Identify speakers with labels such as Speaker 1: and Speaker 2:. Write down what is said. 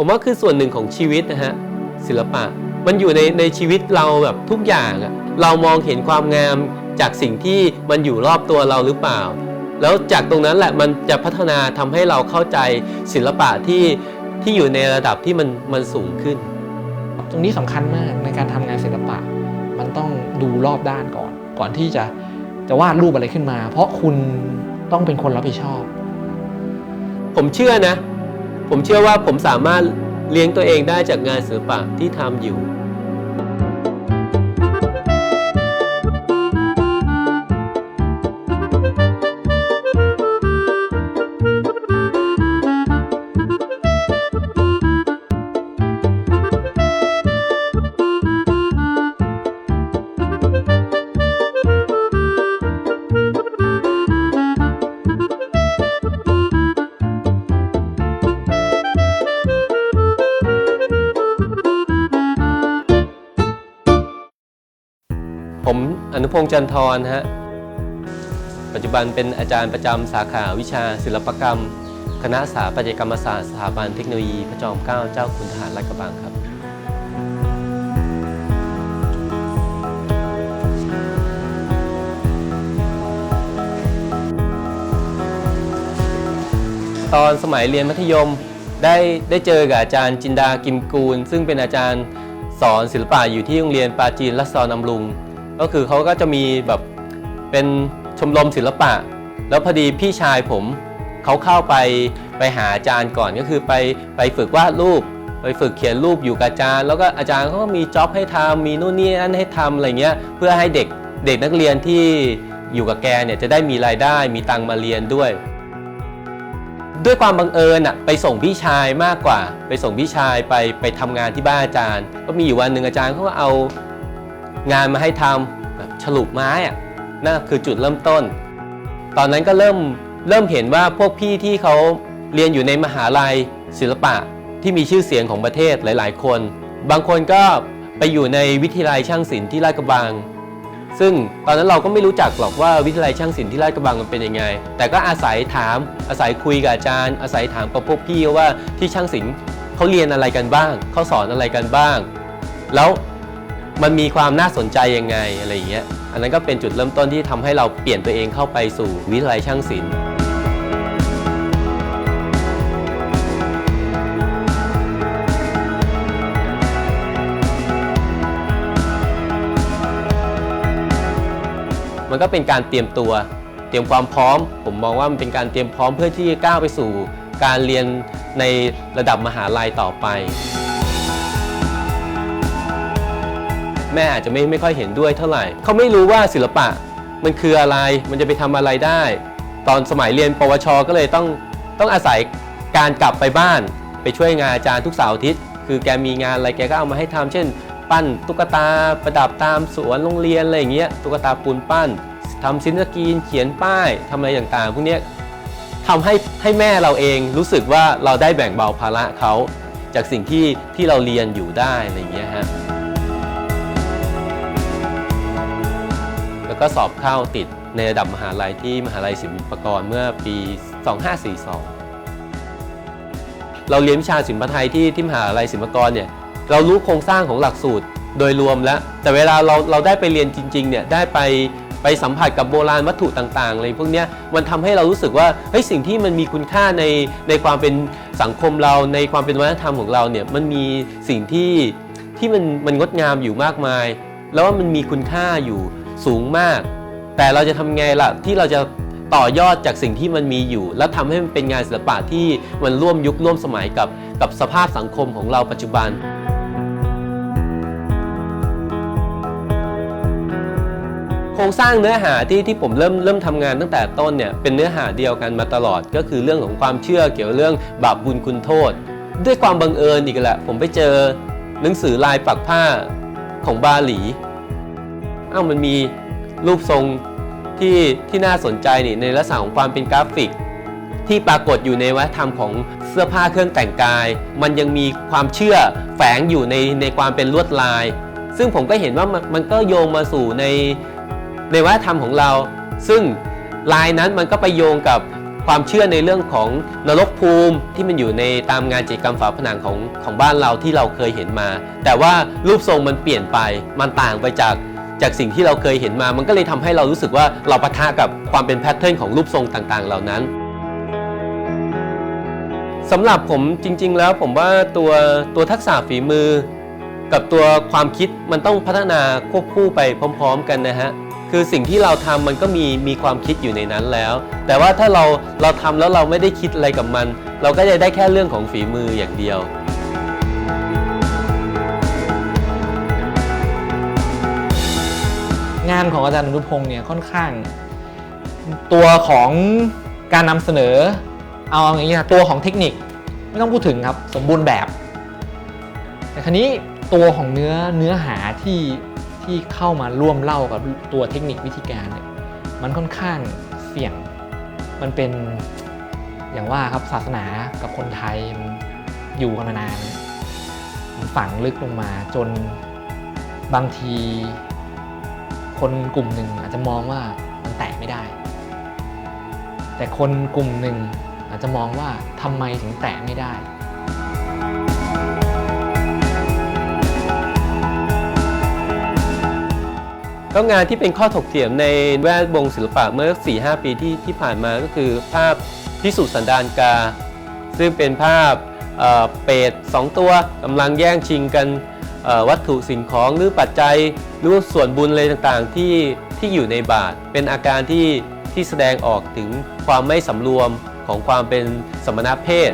Speaker 1: ผมว่าคือส่วนหนึ่งของชีวิตนะฮะศิลปะ มันอยู่ในในชีวิตเราแบบทุกอย่างอะเรามองเห็นความงามจากสิ่งที่มันอยู่รอบตัวเราหรือเปล่า แล้วจากตรงนั้นแหละมันจะพัฒนาทำให้เราเข้าใจศิลปะที่ที่อยู่ในระดับที่มันมันสูงขึ้น
Speaker 2: ตรงนี้สำคัญมากในการทำงานศิลปะ มันต้องดูรอบด้านก่อน ก่อนที่จะจะวาดรูปอะไรขึ้นมา เพราะคุณต้องเป็นคนรับผิดชอบ
Speaker 1: ผมเชื่อนะ ผมเชื่อว่าผมสามารถเลี้ยงตัวเองได้จากงานศิลปะที่ทำอยู่ ผมอนุพงษ์จันทร์ฮะ ปัจจุบันเป็นอาจารย์ประจำสาขาวิชาศิลปกรรม คณะสถาปัตยกรรมศาสตร์สถาบันเทคโนโลยีพระจอมเกล้าเจ้าคุณทหารลาดกระบังครับ ตอนสมัยเรียนมัธยมได้ได้เจอกับอาจารย์จินดากิมกูล ซึ่งเป็นอาจารย์สอนศิลปะอยู่ที่โรงเรียนปาจีนรัศดรอำรุง ก็คือเขาก็จะมีแบบเป็นชมรมศิลปะ แล้วพอดีพี่ชายผมเขาเข้าไปไปหาอาจารย์ก่อนก็คือไปไปฝึกวาดรูป ไปฝึกเขียนรูปอยู่กับอาจารย์ แล้วก็อาจารย์เขาก็มีจ็อบให้ทำมีนู่นนี่นั่นให้ทำอะไรเงี้ยเพื่อให้เด็กเด็กนักเรียนที่อยู่กับแกเนี่ยจะได้มีรายได้มีตังมาเรียนด้วย ด้วยความบังเอิญอะไปส่งพี่ชายมากกว่า ไปส่งพี่ชายไปไปทำงานที่บ้านอาจารย์ ก็มีอยู่วันหนึ่งอาจารย์เขาก็เอา งานมาให้ทำแบบฉลุไม้อะนั่นคือจุดเริ่มต้น ตอนนั้นก็เริ่มเริ่มเห็นว่าพวกพี่ที่เขาเรียนอยู่ในมหาลัยศิลปะที่มีชื่อเสียงของประเทศหลาย ๆ คน บางคนก็ไปอยู่ในวิทยาลัยช่างศิลป์ที่ลาดกระบัง ซึ่งตอนนั้นเราก็ไม่รู้จักหรอกว่าวิทยาลัยช่างศิลป์ที่ลาดกระบังมันเป็นยังไง แต่ก็อาศัยถาม อาศัยคุยกับอาจารย์ อาศัยถามกับพวกพี่ว่าที่ช่างศิลป์เขาเรียนอะไรกันบ้าง เขาสอนอะไรกันบ้าง แล้ว มันมีความน่าสนใจยังไงอะไรอย่างเงี้ยอันนั้นก็เป็นจุดเริ่มต้นที่ทำให้เราเปลี่ยนตัวเองเข้าไปสู่วิทยาลัยช่างศิลป์มันก็เป็นการเตรียมตัว เตรียมความพร้อม ผมมองว่ามันเป็นการเตรียมพร้อมเพื่อที่จะก้าวไปสู่การเรียนในระดับมหาลัยต่อไป แม่อาจจะไม่ไม่ค่อยเห็นด้วยเท่าไหร่เขาไม่รู้ว่าศิลปะมันคืออะไรมันจะไปทำอะไรได้ ตอนสมัยเรียน ปวช ก็เลยต้องต้องอาศัยการกลับไปบ้าน ไปช่วยงานอาจารย์ทุกเสาร์อาทิตย์คือแกมีงานอะไรแกก็เอามาให้ทำเช่น ปั้นตุ๊กตาประดับตามสวนโรงเรียนอะไรอย่างเงี้ยตุ๊กตาปูนปั้นทำซินสกรีนเขียนป้ายทำอะไรต่างๆ พวกเนี้ยทำให้ให้แม่เราเองรู้สึกว่าเราได้แบ่งเบาภาระเขาจากสิ่งที่ที่เราเรียนอยู่ได้อะไรอย่างเงี้ยฮะ ก็สอบเข้าติดในระดับมหาลัยที่มหาลัยศิลปากรเมื่อปี 2542 เราเรียนวิชาศิลปะไทยที่ที่มหาลัยศิลปากรเนี่ยเรารู้โครงสร้างของหลักสูตรโดยรวมแล้ว แต่เวลาเราเราได้ไปเรียนจริงๆเนี่ยได้ไปไปสัมผัสกับโบราณวัตถุต่างๆอะไรพวกเนี้ยมันทำให้เรารู้สึกว่าเฮ้ยสิ่งที่มันมีคุณค่าในในความเป็นสังคมเราในความเป็นวัฒนธรรมของเราเนี่ยมันมีสิ่งที่ที่มันมันงดงามอยู่มากมาย แล้วว่ามันมีคุณค่าอยู่ สูงมาก แต่เราจะทำไงล่ะที่เราจะต่อยอดจากสิ่งที่มันมีอยู่ แล้วทำให้มันเป็นงานศิลปะที่มันร่วมยุคร่วมสมัยกับกับสภาพสังคมของเราปัจจุบันโครงสร้างเนื้อหาที่ที่ผมเริ่มเริ่มทำงานตั้งแต่ต้นเนี่ยเป็นเนื้อหาเดียวกันมาตลอด ก็คือเรื่องของความเชื่อเกี่ยวเรื่องบาปบุญคุณโทษ ด้วยความบังเอิญอีกแหละผมไปเจอหนังสือลายปักผ้าของบาหลี อ้าวมันมีรูปทรงที่ที่น่าสนใจนี่ในลักษณะของความเป็นกราฟิก ที่ปรากฏอยู่ในวัฒนธรรมของเสื้อผ้าเครื่องแต่งกาย มันยังมีความเชื่อแฝงอยู่ในในความเป็นลวดลาย ซึ่งผมก็เห็นว่ามันมันก็โยงมาสู่ในในวัฒนธรรมของเรา ซึ่งลายนั้นมันก็ไปโยงกับความเชื่อในเรื่องของนรกภูมิที่มันอยู่ในตามงานจิตรกรรมฝาผนังของของบ้านเราที่เราเคยเห็นมา แต่ว่ารูปทรงมันเปลี่ยนไป มันต่างไปจาก จากสิ่งที่เราเคยเห็นมา มันก็เลยทำให้เรารู้สึกว่าเราปะทะกับความเป็นแพทเทิร์นของรูปทรงต่างๆ เหล่านั้นสำหรับผมจริง ๆ แล้วผมว่าตัวตัวทักษะฝีมือ กับตัวความคิดมันต้องพัฒนาควบคู่ไปพร้อม ๆ กันนะฮะคือสิ่งที่เราทำมันก็มีมีความคิดอยู่ในนั้นแล้ว แต่ว่าถ้าเราเราทำแล้วเราไม่ได้คิดอะไรกับมัน เราก็จะได้แค่เรื่องของฝีมืออย่างเดียว
Speaker 2: งานของอาจารย์อนุพงศ์เนี่ยค่อนข้าง ตัวของการนำเสนอ เอาอย่างนี้นะตัวของเทคนิคไม่ต้องพูดถึงครับสมบูรณ์แบบ แต่ครนี้ตัวของเนื้อเนื้อหาที่ที่เข้ามาร่วมเล่ากับตัวเทคนิควิธีการเนี่ยมันค่อนข้างเสี่ยงมันเป็นอย่างว่าครับศาสนากับคนไทยมันอยู่กันมานานมันฝังลึกลงมาจนบางที คนกลุ่มหนึ่งอาจจะมองว่ามันแตะไม่ได้ แต่คนกลุ่มหนึ่งอาจจะมองว่าทำไมถึงแตะไม่ได้
Speaker 1: ก็งานที่เป็นข้อถกเถียงในแวดวงศิลปะเมื่อ 4-5 ปีที่ที่ผ่านมาก็คือภาพพิสูจน์สันดานกา ซึ่งเป็นภาพเอ่อเปรตสองตัวกำลังแย่งชิงกัน วัตถุสิ่งของหรือปัจจัยหรือส่วนบุญอะไรต่างๆที่ที่อยู่ในบาทเป็นอาการที่ที่แสดงออกถึงความไม่สำรวมของความเป็นสมณเพศ